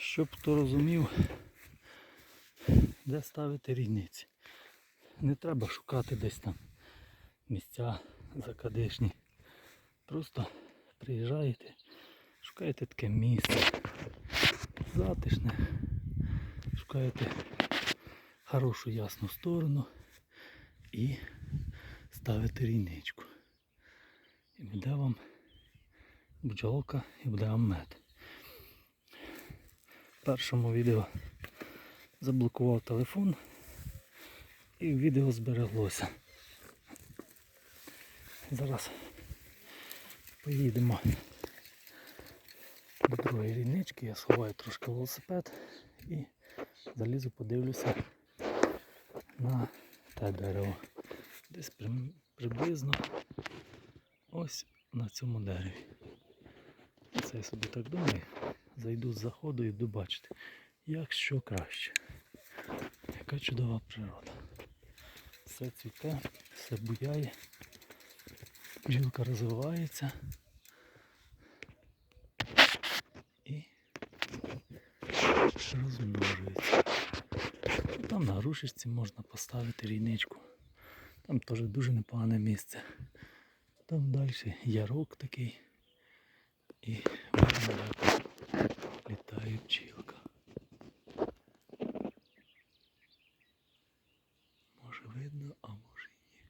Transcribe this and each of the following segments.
Щоб хто розумів, де ставити рійниці. Не треба шукати десь там місця закадишні. Просто приїжджаєте, шукаєте таке місце затишне, шукаєте хорошу ясну сторону і ставите рійничку. І буде вам бджолка і буде вам мед. Першому відео заблокував телефон і відео збереглося. Зараз поїдемо до другої ріднички, я сховаю трошки велосипед і залізу, подивлюся на те дерево. Десь приблизно ось на цьому дереві. Це я собі так думаю. Зайду з заходу і буду бачити, як що краще. Яка чудова природа. Все цвіте, все буяє, бджілка розвивається і розмножується. Там на грушечці можна поставити рійничку. Там теж дуже непогане місце. Там далі ярок такий. І літає пчілка. Може видно, а може ні.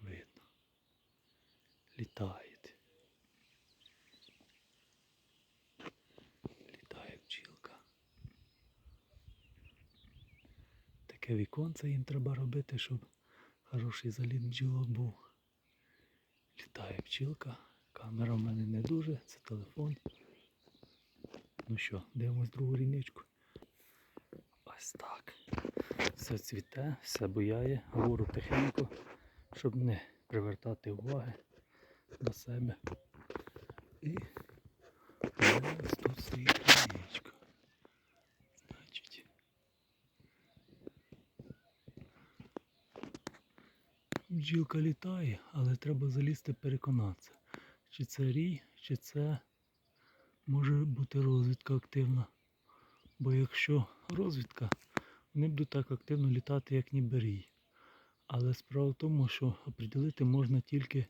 Видно. Літають. Літає пчілка. Таке віконце їм треба робити, щоб хороший заліт бджілок був. Літає пчілка. Камера в мене не дуже, це телефон. Ну що, дивимось другу рінечку. Ось так. Все цвіте, все буяє, говорю тихенько, щоб не привертати уваги до себе. І у мене ось тут стоїть ріничка. Значить. Бджілка літає, але треба залізти переконатися, чи це рій, чи це може бути розвідка активна. Бо якщо розвідка, вони будуть так активно літати, як ніби рій. Але справа в тому, що оприділити можна тільки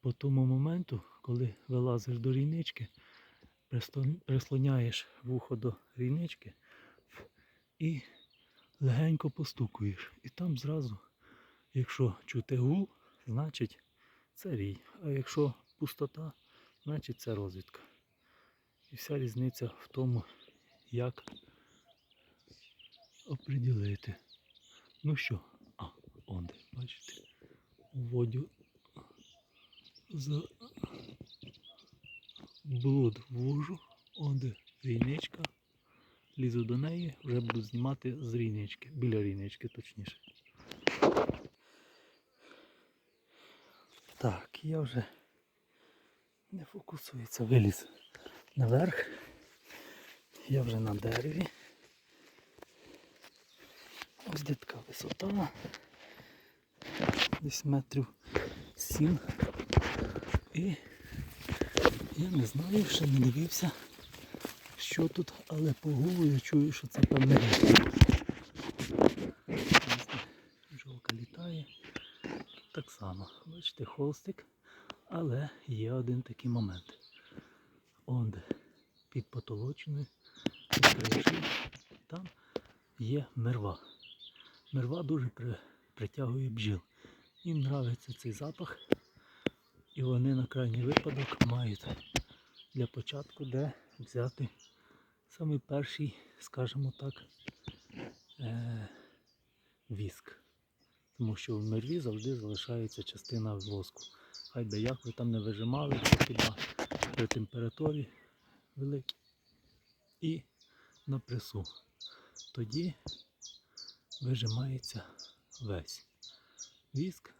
по тому моменту, коли вилазиш до рійнички, прислоняєш вухо до рійнички і легенько постукуєш. І там зразу Якщо чути гул, значить це рій. А якщо пустота, значить це розвідка. І вся різниця в тому, як оприділити. Ну що, а, онде, бачите, вводю за блуд ввожу, он де рійничка. Лізу до неї, вже буду знімати з рійнички, біля рійнички точніше. Так, я вже не фокусується, виліз наверх. Я вже на дереві. Ось де така висота. Десь метрів сім. І я не знаю, ще не дивився, що тут, але по гулу я чую, що це певне. Жолка літає. Так само, бачите, холстик, але є один такий момент. Онде під потолочною, там є мерва. Мерва дуже при, притягує бджіл. Їм подобається цей запах. І вони на крайній випадок мають для початку де взяти самий перший, скажімо так, е- віск. Тому що в мерві завжди залишається частина воску. Хай би як ви там не вижимали, це хіба при температурі великій і на пресу. Тоді вижимається весь віск.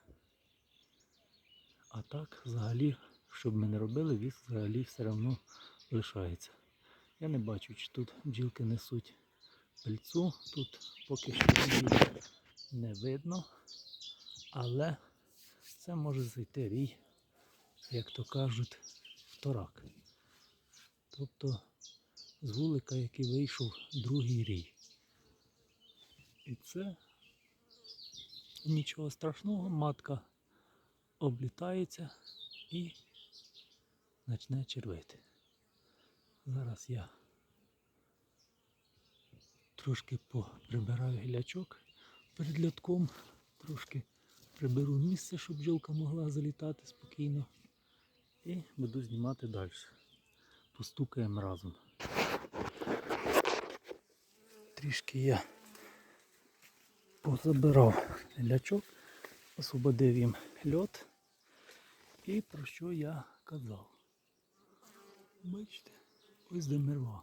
А так взагалі, щоб ми не робили, віск взагалі все одно лишається. Я не бачу, чи тут бджілки несуть пильцу. Тут поки що її не видно. Але це може зайти рій як то кажуть, вторак. Тобто з вулика, який вийшов другий рій. І це нічого страшного, матка облітається і почне червити. Зараз я трошки прибираю гілячок перед льотком, трошки приберу місце, щоб бджолка могла залітати спокійно. І буду знімати далі. Постукаємо разом. Трішки я позабирав лячок, освободив їм льот. І про що я казав? Бачите, ось де мерва.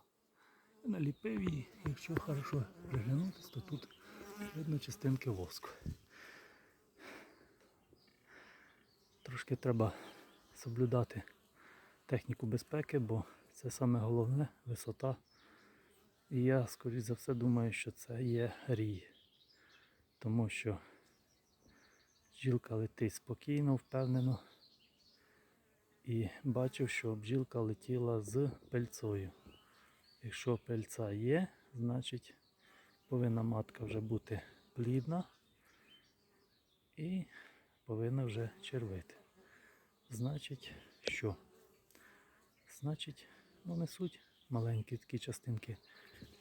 Наліпив її, якщо хорошо приглянутися, то тут видно частинки воску. Трошки треба соблюдати техніку безпеки, бо це саме головне висота. І я, скоріш за все, думаю, що це є рій. Тому що бджілка летить спокійно, впевнено. І бачив, що бджілка летіла з пельцою. Якщо пельця є, значить повинна матка вже бути плідна і повинна вже червити. Значить, що? Значить, ну несуть маленькі такі частинки.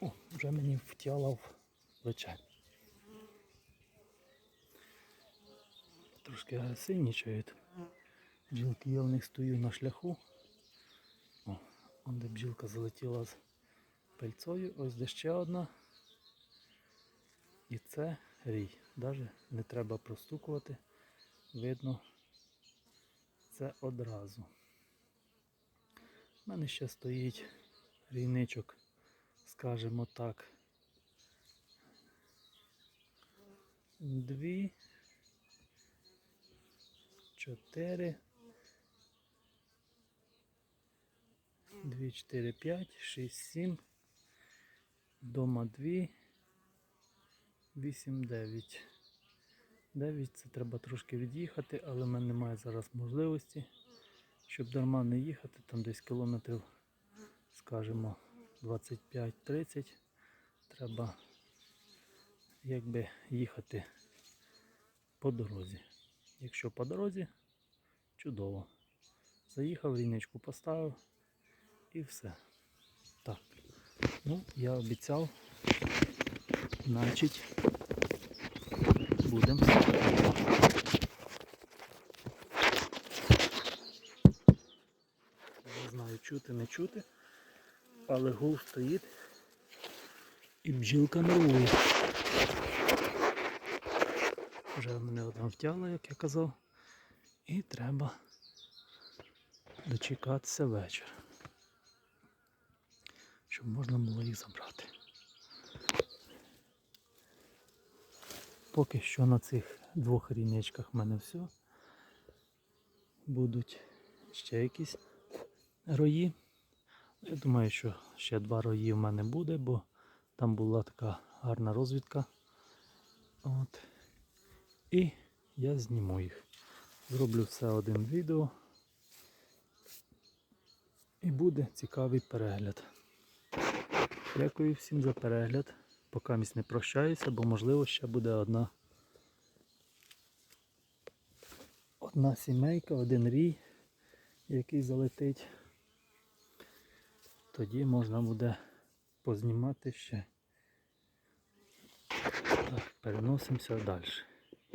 О, вже мені втяла в плече. Трошки агресивнічають. Бджілки я в них стою на шляху. О, он де бджілка залетіла з пельцою, ось де ще одна. І це рій. Навіть не треба простукувати. Видно це одразу. У мене ще стоїть рійничок, скажімо так. Дві, чотири, дві, чотири, п'ять, шість, сім. Дома дві, вісім, дев'ять. Дев'ять це треба трошки від'їхати, але в мене немає зараз можливості, щоб дарма не їхати, там десь кілометрів, скажімо, 25-30. Треба якби їхати по дорозі. Якщо по дорозі, чудово. Заїхав, рінечку поставив і все. Так. Ну, я обіцяв, значить, будемо. Не знаю, чути, не чути, але гул стоїть і бджілка нервує. Вже мене одна втягла, як я казав, і треба дочекатися вечора щоб можна було їх забрати. Поки що на цих двох рінечках в мене все. Будуть ще якісь рої. Я думаю, що ще два рої в мене буде, бо там була така гарна розвідка. От. І я зніму їх. Зроблю все один відео. І буде цікавий перегляд. Дякую всім за перегляд. Поки місь не прощаюся, бо можливо ще буде одна одна сімейка, один рій, який залетить. Тоді можна буде познімати ще. Так, переносимося далі.